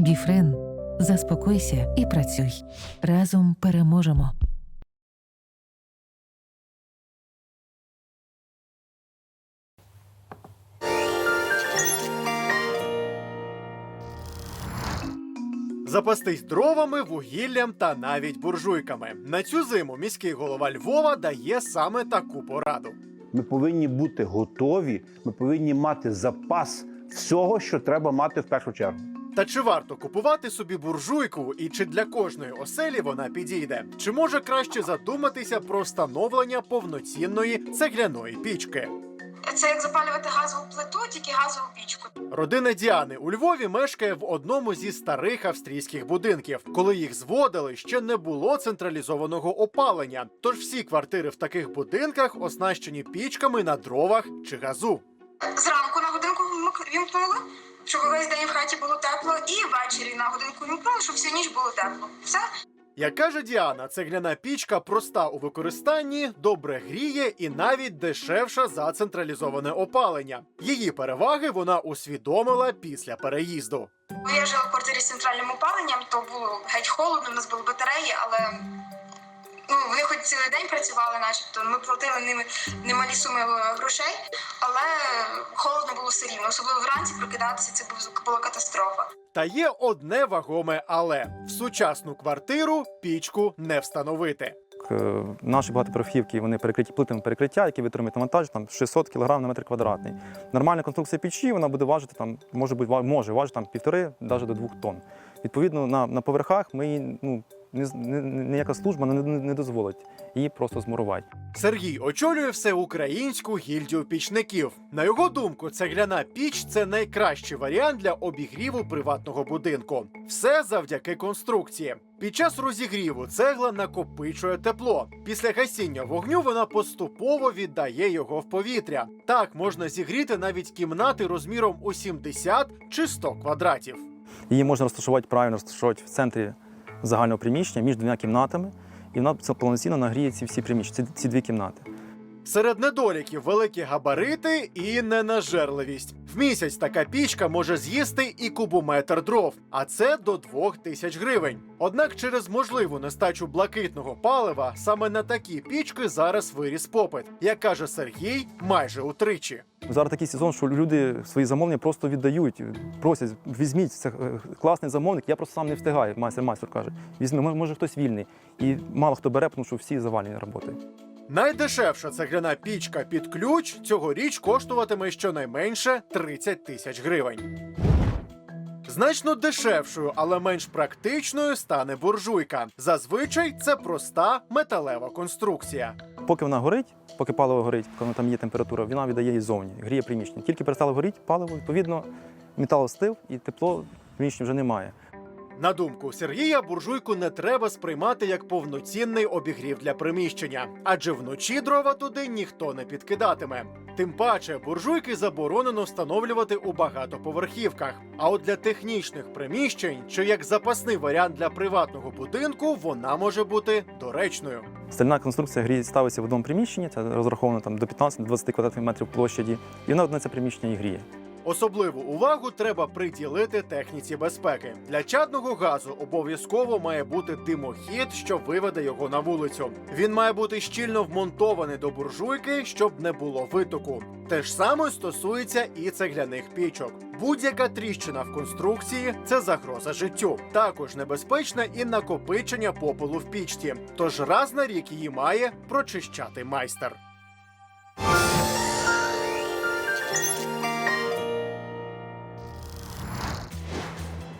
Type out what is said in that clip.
Біфрен. Заспокойся і працюй. Разом переможемо. Запастись дровами, вугіллям та навіть буржуйками. На цю зиму міський голова Львова дає саме таку пораду. Ми повинні бути готові, ми повинні мати запас всього, що треба мати в першу чергу. Та чи варто купувати собі буржуйку, і чи для кожної оселі вона підійде? Чи може краще задуматися про встановлення повноцінної цегляної пічки? Це як запалювати газову плиту, тільки газову пічку. Родина Діани у Львові мешкає в одному зі старих австрійських будинків. Коли їх зводили, ще не було централізованого опалення. Тож всі квартири в таких будинках оснащені пічками на дровах чи газу. Зранку на годинку вмик- вімкнули, щоб весь день в хаті було тепло, і ввечері на годинку вімкнули, щоб всю ніч було тепло. Все. Як каже Діана, цегляна пічка проста у використанні, добре гріє і навіть дешевша за централізоване опалення. Її переваги вона усвідомила після переїзду. Я жила в квартирі з центральним опаленням, то було геть холодно, в нас були батареї, але ну, вони хоч цілий день працювали, начебто. Ми платили ними немалі суми грошей, але холодно було все рівно. Особливо вранці прокидатися, це була катастрофа. Та є одне вагоме але в сучасну квартиру пічку не встановити. Е, Наші багатоповерхівки вони перекриті плитами перекриття, які витримують навантаж там 600 кг на метр квадратний. Нормальна конструкція печі вона буде важити там, може бути ва- може важити там півтори, навіть до двох тонн. Відповідно, на, на поверхах ми ну ніяка служба не, не, не дозволить її просто змурувати. Сергій очолює всеукраїнську гільдію пічників. На його думку, цегляна піч це найкращий варіант для обігріву приватного будинку. Все завдяки конструкції. Під час розігріву цегла накопичує тепло. Після гасіння вогню вона поступово віддає його в повітря. Так можна зігріти навіть кімнати розміром у 70 чи 100 квадратів. Її можна розташувати правильно розташувати в центрі загального приміщення між двома кімнатами, і вона повноцінно нагріє ці всі приміщення, ці, ці дві кімнати. Серед недоліків великі габарити і ненажерливість. В місяць така пічка може з'їсти і кубометр дров, а це до 2 тисяч гривень. Однак через можливу нестачу блакитного палива саме на такі пічки зараз виріс попит, як каже Сергій, майже утричі. Зараз такий сезон, що люди свої замовлення просто віддають, просять, візьміть це е, класний замовник, я просто сам не встигаю. Майстер майстер каже, візьми, може хтось вільний. І мало хто бере, тому що всі завалені роботи. Найдешевша цегляна пічка під ключ цьогоріч коштуватиме щонайменше 30 тисяч гривень. Значно дешевшою, але менш практичною стане буржуйка. Зазвичай це проста металева конструкція. Поки вона горить, поки паливо горить, коли там є температура, вона віддає її зовні, гріє приміщення. Тільки перестало горіти паливо, відповідно, метал стив і тепло в приміщенні вже немає. На думку Сергія, буржуйку не треба сприймати як повноцінний обігрів для приміщення, адже вночі дрова туди ніхто не підкидатиме. Тим паче, буржуйки заборонено встановлювати у багатоповерхівках. А от для технічних приміщень чи як запасний варіант для приватного будинку, вона може бути доречною. Стальна конструкція гріє ставиться в одному приміщенні, це розраховано там до 15-20 квадратних метрів площаді, і вона одне це приміщення і гріє. Особливу увагу треба приділити техніці безпеки. Для чадного газу обов'язково має бути димохід, що виведе його на вулицю. Він має бути щільно вмонтований до буржуйки, щоб не було витоку. Те ж саме стосується і цегляних пічок. Будь-яка тріщина в конструкції це загроза життю. Також небезпечне і накопичення попелу в пічці. Тож раз на рік її має прочищати майстер.